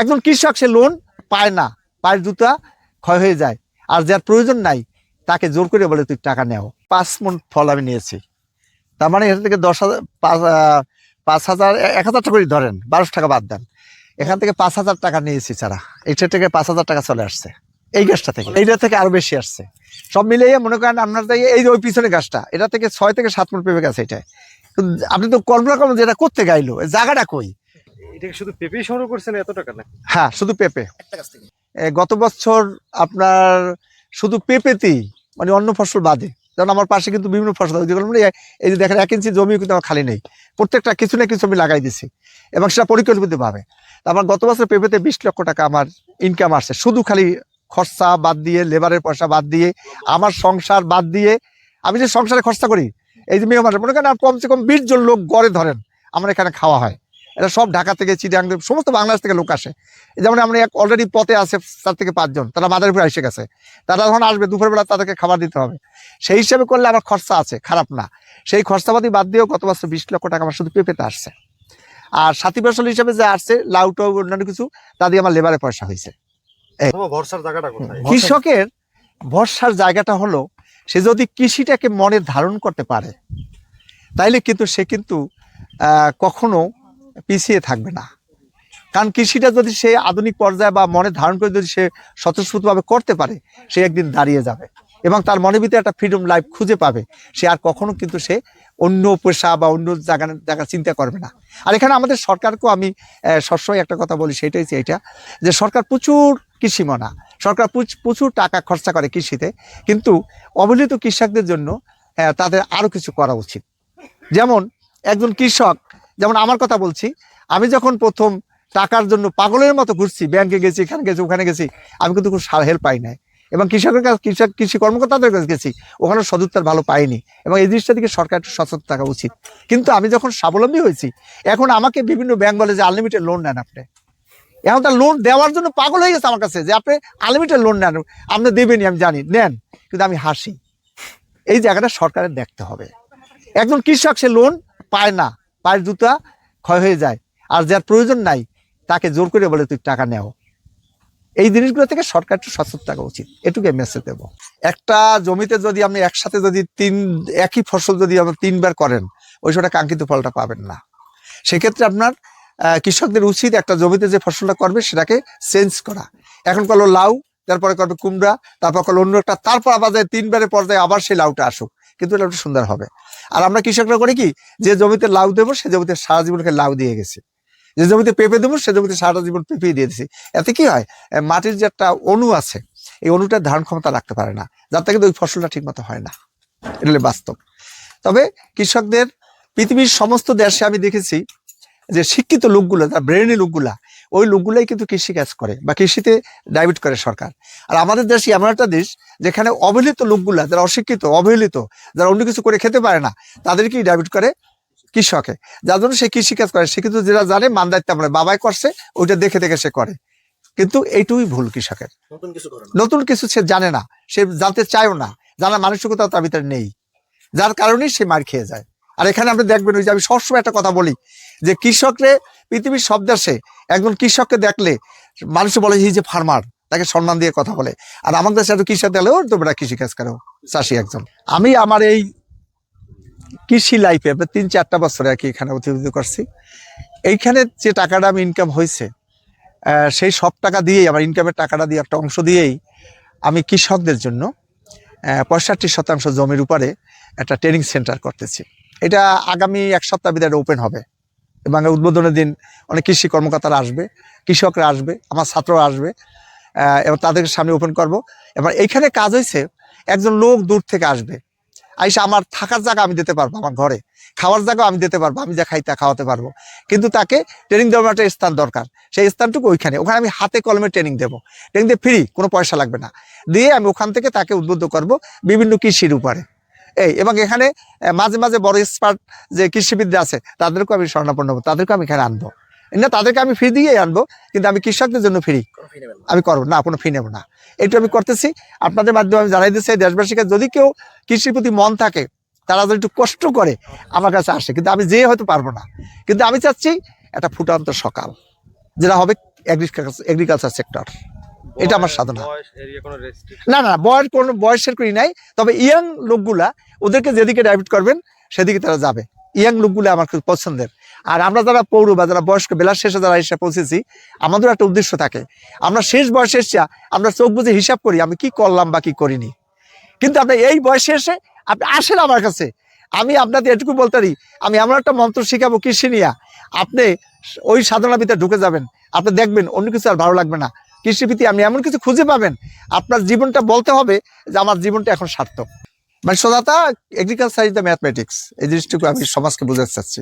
একজন কৃষক সে লোন পায় না, পায়ের জুতা ক্ষয় হয়ে যায়, আর যার প্রয়োজন নাই, তাকে জোর করে বলে, তুই টাকা নেও। পাঁচ মন ফল আমি নিয়েছি। তার মানে এখান থেকে দশ হাজার, পাঁচ হাজার এক হাজার টাকা করে ধরেন, বারোশো টাকা বাদ দেন। এখান থেকে পাঁচ হাজার টাকা নিয়েছি ছাড়া এইটা থেকে পাঁচ হাজার টাকা চলে আসছে, এই গাছটা থেকে। এইটা থেকে আরও বেশি আসছে। সব মিলিয়ে মনে করেন আপনার এই ওই পিছনে গাছটা, এটা থেকে ছয় থেকে সাত মন পেঁপে গেছে এটা। আপনি তো কল্পনা করুন যে এটা করতে গাইলো, জায়গাটা কই? এটা কি শুধু পেঁপে সংগ্রহ করছেন এত টাকা না হ্যাঁ শুধু পেঁপে। গত বছর আপনার শুধু পেঁপেতেই মানে অন্য ফসল বাদে। যেমন আমার পাশে কিন্তু বিভিন্ন ফসল আছে। যেগুলো মানে এই যে দেখেন এক ইঞ্চি জমি কিন্তু আমার খালি নেই। প্রত্যেকটা কিছু না কিছু আমি লাগাই দিছি। এবং সেটা পরিকল্পিতভাবে আমার গত বছর পেঁপেতে বিশ লক্ষ টাকা আমার ইনকাম আসছে। শুধু খালি খরচা বাদ দিয়ে লেবারের পয়সা বাদ দিয়ে আমার সংসার বাদ দিয়ে আমি যে সংসারে খরচা করি এই যে মেয়ে মানুষ মনে করেন আর কমসে কম বিশ জন লোক গড়ে ধরেন আমার এখানে খাওয়া হয়। এটা সব ঢাকা থেকে চিটাং সমস্ত বাংলাদেশ থেকে লোক আসে। যেমন আমরা এক অলরেডি পথে আছে চার থেকে পাঁচজন তারা মাদারীপুর এসে গেছে। তারা যখন আসবে দুপুরবেলা তাদেরকে খাবার দিতে হবে। সেই হিসাবে করলে আমার খরচা আছে খারাপ না। সেই খরচাপাতি বাদ দিয়েও গত বছর বিশ লক্ষ টাকা আমার শুধু পেঁপেতে আসছে। আর সাথী ফসল হিসাবে যে আসছে লাউটো অন্যান্য কিছু তা দিয়ে আমার লেবারে পয়সা হয়েছে। কোথায়? কৃষকের ভরসার জায়গাটা হলো সে যদি কৃষিটাকে মনে ধারণ করতে পারে তাইলে কিন্তু সে কিন্তু কখনো পিছিয়ে থাকবে না। কারণ কৃষিটা যদি সে আধুনিক পর্যায়ে বা মনে ধারণ করে যদি সে স্বতঃস্ফূর্তভাবে করতে পারে, সে একদিন দাঁড়িয়ে যাবে এবং তার মনের ভিতরে একটা ফ্রিডম লাইফ খুঁজে পাবে। সে আর কখনো কিন্তু সে অন্য পেশা বা অন্য জায়গা জায়গা চিন্তা করবে না। আর এখানে আমাদের সরকারকেও আমি সবসময় একটা কথা বলি, সেটাই এইটা যে সরকার প্রচুর কৃষি মনা সরকার প্রচুর টাকা খরচা করে কৃষিতে, কিন্তু অবহেলিত কৃষকদের জন্য তাদের আরও কিছু করা উচিত। যেমন একজন কৃষক যেমন আমার কথা বলছি, আমি যখন প্রথম টাকার জন্য পাগলের মতো ঘুরছি, ব্যাংকে গেছি, এখানে গেছি, ওখানে গেছি, আমি কিন্তু কোনো হেল্প পাই নাই। এবং কৃষকের কাছে কৃষক কৃষি কর্মকর্তাদের কাছে গেছি, ওখানে সদুত্তর ভালো পাইনি। এবং এই জিনিসটা দিকে সরকার একটু সচেতন থাকা উচিত। কিন্তু আমি যখন স্বাবলম্বী হয়েছি, এখন আমাকে বিভিন্ন ব্যাংক বলে যে আনলিমিটেড লোন নেন আপনি। এখন তার লোন দেওয়ার জন্য পাগল হয়ে গেছে আমার কাছে যে আপনি আনলিমিটেড লোন নেন, আপনি দেবেনই, আমি জানি। নেন, কিন্তু আমি হাসি। এই জায়গাটা সরকারের দেখতে হবে। একজন কৃষক সে লোন পায় না। পায়ের জুতা ক্ষয় হয়ে যায়। আর যার প্রয়োজন নাই, তাকে জোর করে বলে, তুই টাকা নেও। এই জিনিসগুলো থেকে সরকার একটু সচেতন থাকা উচিত। এটুকু মেসেজ দেবো। একটা জমিতে যদি আপনি একসাথে যদি তিন, একই ফসল যদি আপনি তিনবার করেন, ওই সময় কাঙ্ক্ষিত ফলটা পাবেন না। সেক্ষেত্রে আপনার কৃষকদের উচিত একটা জমিতে যে ফসলটা করবে, সেটাকে চেঞ্জ করা। এখন করল লাউ, তারপরে করবে কুমড়া, তারপর করল অন্য একটা, তারপর আবার যায় তিনবারের পর্যায়ে আবার সেই লাউটা আসুক। কিন্তু এটা একটু সুন্দর হবে। আর আমরা কৃষকরা করি কি, যে জমিতে লাউ দেবো, সে জমিতে সারা জীবনকে লাউ দিয়ে গেছি। যে জমিতে পেঁপে দেবো, সে জমিতে সারা জীবন পেঁপে দিয়ে দিছি। এতে কি হয় মাটির যে একটা অণু আছে, এই অণুটার ধারণ ক্ষমতা রাখতে পারে না। যার থেকে ওই ফসলটা ঠিক মতো হয় না। এটা বাস্তব। তবে কৃষকদের পৃথিবীর সমস্ত দেশে আমি দেখেছি, যে শিক্ষিত লোকগুলো যারা ব্রেনি লোকগুলা ওই লোকগুলাই কিন্তু কৃষি কাজ করে বা কৃষিতে ডাইভিট করে সরকার। আর আমাদের দেশে এমন একটা দেশ যেখানে অবহেলিত লোকগুলা যারা অশিক্ষিত অবহেলিত যারা অন্য কিছু করে খেতে পারে না তাদেরকেই ডাইভিট করে কৃষকে। যার জন্য সে কৃষি কাজ করে সে কিন্তু যেটা জানে মান দায়িত্ব আমরা বাবাই করছে ওইটা দেখে দেখে সে করে। কিন্তু এইটুকুই ভুল কৃষকের। নতুন কিছু সে জানে না সে জানতে চায়ও না জানার মানসিকতা তার ভিতরে নেই। যার কারণেই সে মার খেয়ে যায়। আর এখানে আপনি দেখবেন ওই যে আমি সবসময় একটা কথা বলি যে কৃষকরে পৃথিবীর সব দেশে একজন কৃষককে দেখলে মানুষ বলে, এই যে ফার্মার তাকে সম্মান দিয়ে কথা বলে। আর আমার দেশে একটু কৃষক দেখলে ওর তো বেটা কৃষি কাজ করে, চাষি একজন। আমি আমার এই কৃষি লাইফে তিন চারটা বছরে আর কি এখানে অতিবাহিত করছি। এইখানে যে টাকাটা আমি ইনকাম হয়েছে সেই সব টাকা দিয়েই, আমার ইনকামের টাকাটা দিয়ে একটা অংশ দিয়েই আমি কৃষকদের জন্য পঁয়ষট্টি শতাংশ জমির উপরে একটা ট্রেনিং সেন্টার করতেছি। এটা আগামী এক সপ্তাহ ভিতরে ওপেন হবে। এবং উদ্বোধনের দিন অনেক কৃষি কর্মকর্তারা আসবে, কৃষকরা আসবে, আমার ছাত্ররা আসবে এবং তাদেরকে সামনে ওপেন করব। এবার এইখানে কাজ হয়েছে, একজন লোক দূর থেকে আসবে। আইসা আমার থাকার জায়গা আমি দিতে পারব আমার ঘরে, খাওয়ার জায়গা আমি দিতে পারব, আমি যা খাই তা খাওয়াতে পারব। কিন্তু তাকে ট্রেনিং দেওয়ার একটা স্থান দরকার, সেই স্থানটুকু ওইখানে, ওখানে আমি হাতে কলমে ট্রেনিং দেবো। ট্রেনিং দিয়ে ফ্রি কোনো পয়সা লাগবে না। দিয়ে আমি ওখান থেকে তাকে উদ্বুদ্ধ করব বিভিন্ন কৃষির উপরে। এই এবং এখানে মাঝে মাঝে বড় এক্সপার্ট যে কৃষিবিদ্যা আছে তাদেরকেও আমি স্বর্ণাপন্ন হব তাদেরকেও আমি এখানে আনব। না তাদেরকে আমি ফ্রি দিয়েই আনব কিন্তু আমি কৃষকদের জন্য ফ্রি আমি করব না কোনো ফি নেব না। এটা আমি করতেছি আপনাদের মাধ্যমে আমি জানাই দিচ্ছি দেশবাসীকে যদি কেউ কৃষির প্রতি মন থাকে তারা যদি একটু কষ্ট করে আমার কাছে আসে কিন্তু আমি যেয়ে হয়তো পারব না। কিন্তু আমি চাচ্ছি একটা ফুটান্ত সকাল যেটা হবে এগ্রিকালচার সেক্টর এটা আমার সাধনা। রেস্ট্রিকশন না না বয়স কোনো বয়সের করি নাই। তবে ইয়াং লোকগুলা ওদেরকে যেদিকে ডাইভার্ট করবেন সেদিকে তারা যাবে। ইয়াং লোকগুলো আমার খুব পছন্দের। আর আমরা যারা পৌর বা যারা বয়স্ক বেলার শেষে যারা এসে পৌঁছেছি আমাদের একটা উদ্দেশ্য থাকে। আমরা শেষ বয়সে এসে আমরা চোখ বুঝে হিসাব করি আমি কি করলাম বা কি করিনি। কিন্তু আপনি এই বয়সে এসে আপনি আসেন আমার কাছে। আমি আপনাদের এটুকু বলতে পারি আমি এমন একটা মন্ত্র শিখাবো কৃষি নিয়ে। আপনি ওই সাধনা ভিতরে ঢুকে যাবেন। আপনি দেখবেন অন্য কিছু আর ভালো লাগবে না। কৃষিভিত্তি আপনি এমন কিছু খুঁজে পাবেন, আপনার জীবনটা বলতে হবে যে আমার জীবনটা এখন সার্থক। মানে সোজাতা এগ্রিকালচার ইজ দ্য ম্যাথমেটিক্স এই জিনিসটুকু আমি সমাজকে বোঝাতে চাচ্ছি।